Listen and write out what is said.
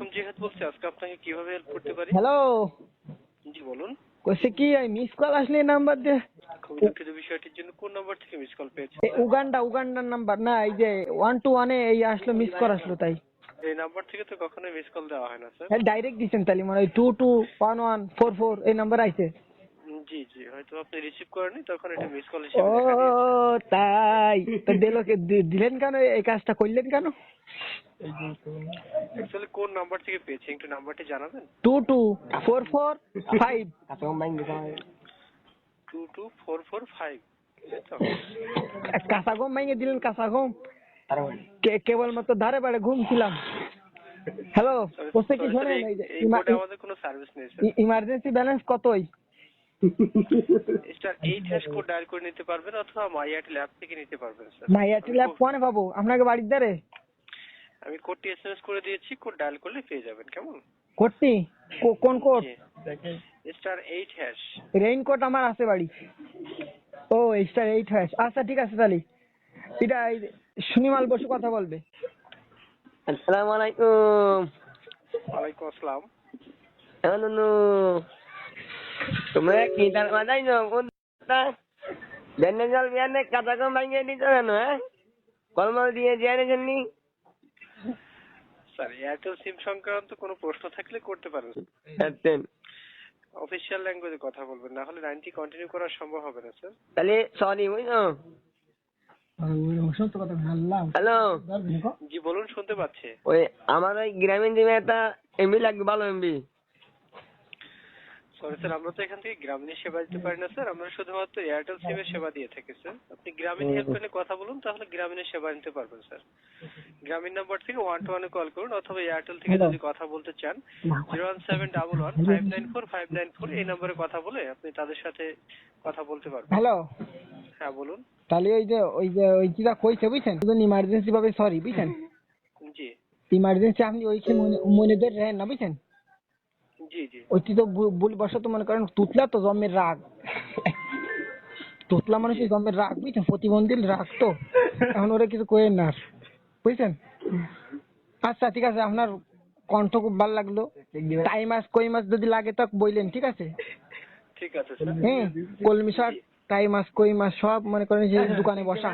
আলাইকুম জিহাদ বলছি আজকে আপনাকে কীভাবে হেল্প করতে পারি? হ্যালো জি বলুন। কইছে কি মিস কল আসলে নাম্বার দিয়ে? খুবই দুঃখিত বিষয়টির জন্য। কোন নাম্বার থেকে মিস কল পেয়েছে? উগান্ডা উগান্ডার নাম্বার না এই যে ওয়ান টু ওয়ানে এই আসলো মিস কল আসলো তাই। এই নাম্বার থেকে তো কখনোই মিস কল দেওয়া হয় না স্যার ডাইরেক্ট দিছেন তাহলে মানে two two one one four four এই নাম্বার আইছে। জি জি হয়তো আপনি রিসিভ করেননি তখন এটা মিস কল ও হিসেবে দিয়েছে। তাই। তো দিলোকে দিলেন কেন? এই কাজটা করলেন কেন? অ্যাকচুয়ালি কোন নাম্বার থেকে পেয়েছেন একটু নাম্বারটি জানাবেন? Two two four four five. Two two four four five. কাঁচা ঘুম ভেঙে দিলেন কাঁচা ঘুম কে কেবল মাত্র ধারে বাড়ে ঘুমছিলাম। হ্যালো কি শোনেন? এই যে আমাদের কোনো সার্ভিস নেই ইমার্জেন্সি ব্যালেন্স কতই? Star eight hash code dial করে নিতে পারবেন অথবা মাই থেকে নিতে পারবেন স্যার কোনে পাবো? আপনাকে বাড়ির ধারে? আমি কোডটি এসএমএস করে দিয়েছি কোড ডায়াল করলে পেয়ে যাবেন কেমন? কোন স্টার এইট হ্যাশ রেইনকোট আমার আছে বাড়ি। ও স্টার এইট হ্যাশ আচ্ছা ঠিক আছে তাহলে। এটা সুনিমাল বসে কথা বলবে। আসসালামু আলাইকুম। ওয়ালাইকুম আসসালাম। নুনু। তোমরা কি তার বাজাই নো কোনটা জেনে জল বিয়ানে কাঁচা কম ভাঙিয়ে দিত কেন হ্যাঁ? কলমল দিয়ে জিয়ানে জন্যি স্যার এয়ারটেল সিম সংক্রান্ত কোনো প্রশ্ন থাকলে করতে পারেন অফিসিয়াল ল্যাঙ্গুয়েজে কথা বলবেন না হলে লাইনটি কন্টিনিউ করা সম্ভব হবে না স্যার। তাহলে সরি হ্যালো। জি বলুন শুনতে পাচ্ছি। ওই আমার ওই গ্রামীণ জিমে একটা এমবি লাগবে ভালো এমবি সরি স্যার আমরা তো এখান থেকে গ্রামীণ সেবা দিতে পারি না স্যার আমরা শুধুমাত্র এয়ারটেল সিমের সেবা দিয়ে থাকি স্যার আপনি গ্রামীণ হেল্পলাইনে কথা বলুন তাহলে গ্রামীণের সেবা নিতে পারবেন স্যার গ্রামীণ নাম্বার থেকে ওয়ান টু ওয়ানে কল করুন অথবা এয়ারটেল থেকে যদি কথা বলতে চান zero one seven double one five nine four five nine four এই নম্বরে কথা বলে আপনি তাদের সাথে কথা বলতে পারবেন। হ্যালো হ্যাঁ বলুন। তাহলে ওই যে ওই যে ওই যেটা কইছে বুঝছেন? ইমার্জেন্সি ভাবে সরি বুঝছেন? জি। ইমার্জেন্সি আপনি ওই কি মনে মনে ধরে না বুঝছেন? ওইটি তো ভুল বশত মনে করেন তুতলা তো জন্মের রাগ। তুতলা মানুষের জন্মের রাগ বুঝছেন? প্রতিবন্ধীর রাগ তো। এখন ওরা কিছু কয়েন না বুঝছেন? আচ্ছা ঠিক আছে আপনার কণ্ঠ খুব ভালো লাগল। টাইম মাস কই মাস যদি লাগে তো বইলেন ঠিক আছে? ঠিক আছে হ্যাঁ কলমি শাক টাই মাছ কই মাছ সব মনে করেন যে দোকানে বসা।